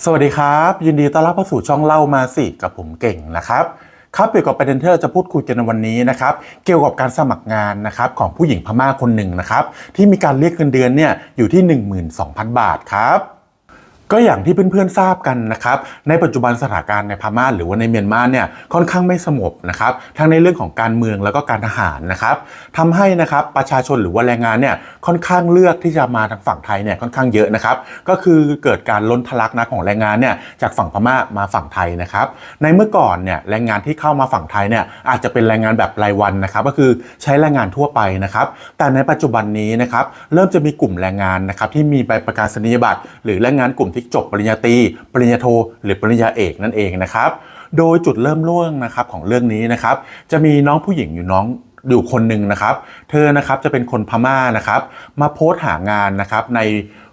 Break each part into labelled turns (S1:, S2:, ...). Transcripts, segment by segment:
S1: สวัสดีครับ ยินดีต้อนรับเข้าสู่ช่องเล่ามาสิกับผมเก่งนะครับครับเกี่ยวกับประเด็นที่เราจะพูดคุยกันในวันนี้นะครับเกี่ยวกับการสมัครงานนะครับของผู้หญิงพม่าคนหนึ่งนะครับที่มีการเรียกเงินเดือนเนี่ยอยู่ที่ 12,000 บาทครับ ก็อย่างที่เพื่อนๆทราบกันนะครับในปัจจุบันสถานการณ์ในพม่าหรือว่าในเมียนมาเนี่ยค่อนข้างไม่สงบนะครับทั้งในเรื่องของการเมืองแล้วก็การทหารนะครับทำให้นะครับประชาชนหรือว่าแรงงานเนี่ยค่อนข้างเลือกที่จะมาทางฝั่งไทยเนี่ยค่อนข้างเยอะนะครับก็คือเกิดการล้นทะลักนะของแรงงานเนี่ยจากฝั่งพม่ามาฝั่งไทยนะครับในเมื่อก่อนเนี่ยแรงงานที่เข้ามาฝั่งไทยเนี่ยอาจจะเป็นแรงงานแบบรายวันนะครับก็คือใช้แรงงานทั่วไปนะครับแต่ในปัจจุบันนี้นะครับเริ่มจะมีกลุ่มแรงงานนะครับที่มีใบประกาศนียบัตรหรือแรงงานกลุ่มที่จบปริญญาตรีปริญญาโท หรือปริญญาเอกนั่นเองนะครับ โดยจุดเริ่มร่วงนะครับของเรื่องนี้นะครับ จะมีน้องผู้หญิงอยู่น้องอยู่คนหนึ่งนะครับ เธอนะครับจะเป็นคนพม่านะครับ มาโพสต์หางานนะครับใน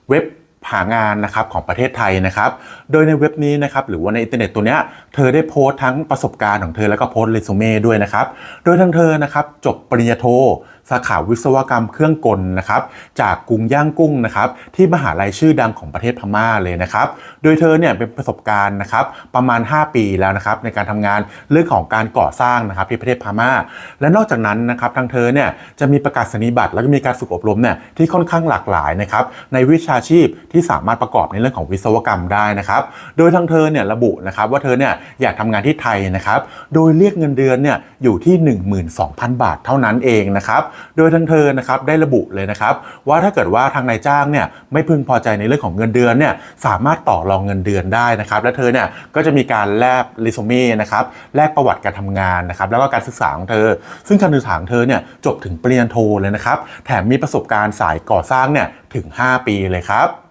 S1: เว็บหางานนะครับของประเทศไทยนะครับ โดยในเว็บนี้นะครับหรือว่าในอินเทอร์เน็ตตัวเนี้ยเธอได้โพสต์ทั้งประสบการณ์ของเธอแล้วก็โพสต์เรซูเม่ด้วยนะครับ โดยทั้งเธอนะครับจบปริญญาโท สาขาวิศวกรรมเครื่องกลนะครับจากกรุงย่างกุ้งนะครับที่มหาลัยชื่อดังของประเทศพม่าเลยนะครับ โดยเธอเนี่ยเป็นประสบการณ์นะครับประมาณ 5 ปีแล้วนะครับในการทำงานเรื่องของการก่อสร้างนะครับที่ประเทศพม่า และนอกจากนั้นนะครับทางเธอเนี่ยจะมีประกาศนียบัตรแล้วก็มีการฝึกอบรมเนี่ยที่ค่อนข้างหลากหลายนะครับในวิชาชีพที่สามารถประกอบในเรื่องของวิศวกรรมได้นะครับ โดยทางเธอเนี่ยระบุนะครับว่าเธอเนี่ยอยากทำงานที่ไทยนะครับ โดยเรียกเงินเดือนเนี่ยอยู่ที่ 12,000 บาทเท่านั้นเองนะครับโดยทางเธอนะครับได้ระบุเลยนะครับว่าถ้าเกิดว่าทางนายจ้างเนี่ยไม่พึงพอใจในเรื่องของเงินเดือนเนี่ยสามารถต่อรองเงินเดือนได้นะครับและเธอเนี่ยก็จะมีการแลบเรซูเม่นะครับแลกประวัติการทำงานนะครับแล้วก็การศึกษาของเธอ ซึ่งการศึกษาของเธอเนี่ยจบถึงปริญญาโทเลยนะครับแถมมีประสบการณ์สายก่อสร้างเนี่ยถึง 5 ปีเลยครับ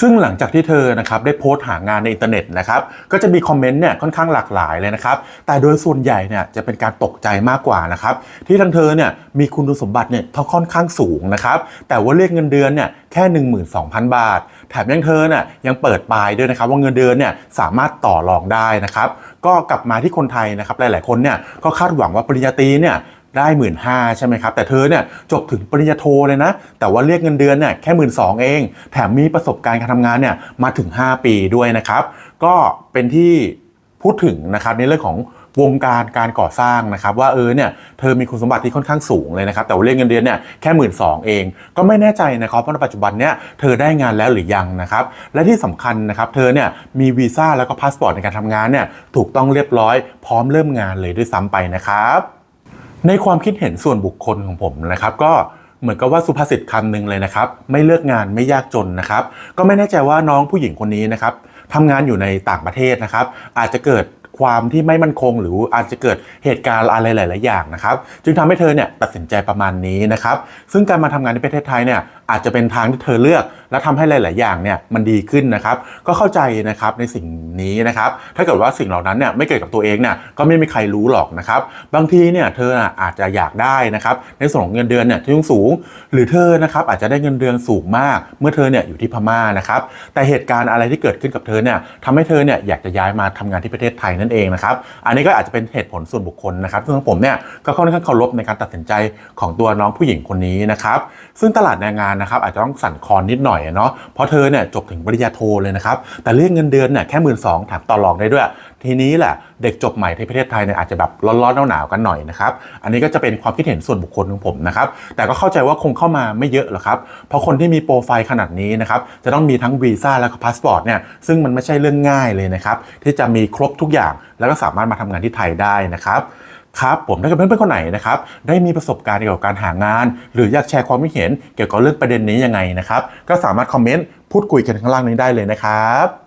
S1: ซึ่งหลังจากที่เธอนะครับได้โพสต์หางานในอินเทอร์เน็ตนะครับก็จะมีคอมเมนต์เนี่ยค่อนข้างหลากหลายเลยนะครับแต่โดยส่วนใหญ่เนี่ยจะเป็นการตกใจมากกว่านะครับที่ทางเธอเนี่ยมีคุณสมบัติเนี่ยค่อนข้างสูงนะครับแต่ว่าเรียกเงินเดือนเนี่ยแค่ 12,000 บาท แถมยังเธอเนี่ยยังเปิดปลายด้วยนะครับว่าเงินเดือนเนี่ยสามารถต่อรองได้นะครับก็กลับมาที่คนไทยนะครับหลาย ๆ คนเนี่ยก็คาดหวังว่าปริญญาตรีเนี่ย ได้หมื่นห้าใช่ไหมครับ แต่เธอเนี่ยจบถึงปริญญาโทเลยนะ แต่ว่าเรียกเงินเดือนเนี่ยแค่หมื่นสองเอง แถมมีประสบการณ์การทำงานเนี่ยมาถึง 5 ปีด้วยนะครับ ก็เป็นที่พูดถึงนะครับในเรื่องของวงการการก่อสร้างนะครับว่าเออเนี่ยเธอมีคุณสมบัติที่ค่อนข้างสูงเลยนะครับแต่ว่าเรียกเงินเดือนเนี่ยแค่หมื่นสองเอง ก็ไม่แน่ใจนะครับว่าในปัจจุบันเนี่ยเธอได้งานแล้วหรือยังนะครับและที่สำคัญนะครับเธอเนี่ยมีวีซ่าแล้วก็พาสปอร์ตในการทำงานเนี่ยถูกต้องเรียบร้อยพร้อมเริ่มงานเลยด้วยซ้ำไปนะครับ ในความคิดเห็นส่วนบุคคลของผมนะครับ ก็เหมือนกับว่าสุภาษิตคำหนึ่งเลยนะครับ ไม่เลือกงานไม่ยากจนนะครับ ก็ไม่แน่ใจว่าน้องผู้หญิงคนนี้นะครับทำงานอยู่ในต่างประเทศนะครับ อาจจะเกิดความที่ไม่มั่นคง หรืออาจจะเกิดเหตุการณ์อะไรหลาย ๆ อย่างนะครับ จึงทำให้เธอเนี่ยตัดสินใจประมาณนี้นะครับ ซึ่งการมาทำงานในประเทศไทยเนี่ยอาจจะเป็นทางที่เธอเลือก และทำให้หลาย ๆ อย่างเนี่ยมันดีขึ้นนะครับ ก็เข้าใจนะครับในสิ่งนี้นะครับ ถ้าเกิดว่าสิ่งเหล่านั้นเนี่ยไม่เกิดกับตัวเองเนี่ยก็ไม่มีใครรู้หรอกนะครับ บางทีเนี่ยเธออาจจะอยากได้นะครับในส่วนของเงินเดือนเนี่ยที่สูง หรือเธอนะครับอาจจะได้เงินเดือนสูงมาก เมื่อเธอเนี่ยอยู่ที่พม่านะครับ แต่เหตุการณ์อะไรที่เกิดขึ้นกับเธอเนี่ยทำให้เธอเนี่ยอยากจะย้ายมาทำงานที่ประเทศไทยนั่นเองนะครับ อันนี้ก็อาจจะเป็นเหตุผลส่วนบุคคลนะครับซึ่งผมเนี่ยก็ค่อนข้างเคารพในการตัดสินใจของตัวน้องผู้หญิงคนนี้นะครับ ซึ่งตลาดแรงงานนะครับอาจจะต้องสั่นคลอนนิดหน่อยเนาะเพราะเธอเนี่ยจบถึงปริญญาโทเลยนะครับ แต่เรียกเงินเดือนเนี่ยแค่หมื่นสองแถมต่อรองได้ด้วย ทีนี้แหละเด็กจบใหม่ที่ประเทศไทยเนี่ยอาจจะแบบร้อนๆหนาวๆกันหน่อยนะครับ อันนี้ก็จะเป็นความคิดเห็นส่วนบุคคลของผมนะครับ แต่ก็เข้าใจว่าคงเข้ามาไม่เยอะหรอกครับ เพราะคนที่มีโปรไฟล์ขนาดนี้นะครับ จะต้องมีทั้งวีซ่าแล้วก็พาสปอร์ตเนี่ย ซึ่งมันไม่ใช่เรื่องง่ายเลยนะครับ ที่จะมีครบทุกอย่าง แล้วก็สามารถมาทำงานที่ไทยได้นะครับ ครับผมถ้าเกิดเพื่อนๆคนไหนนะครับได้มีประสบการณ์เกี่ยวกับการหางาน หรืออยากแชร์ความคิดเห็นเกี่ยวกับเรื่องประเด็นนี้ยังไงนะครับก็สามารถคอมเมนต์พูดคุยกันข้างล่างนี้ได้เลยนะครับ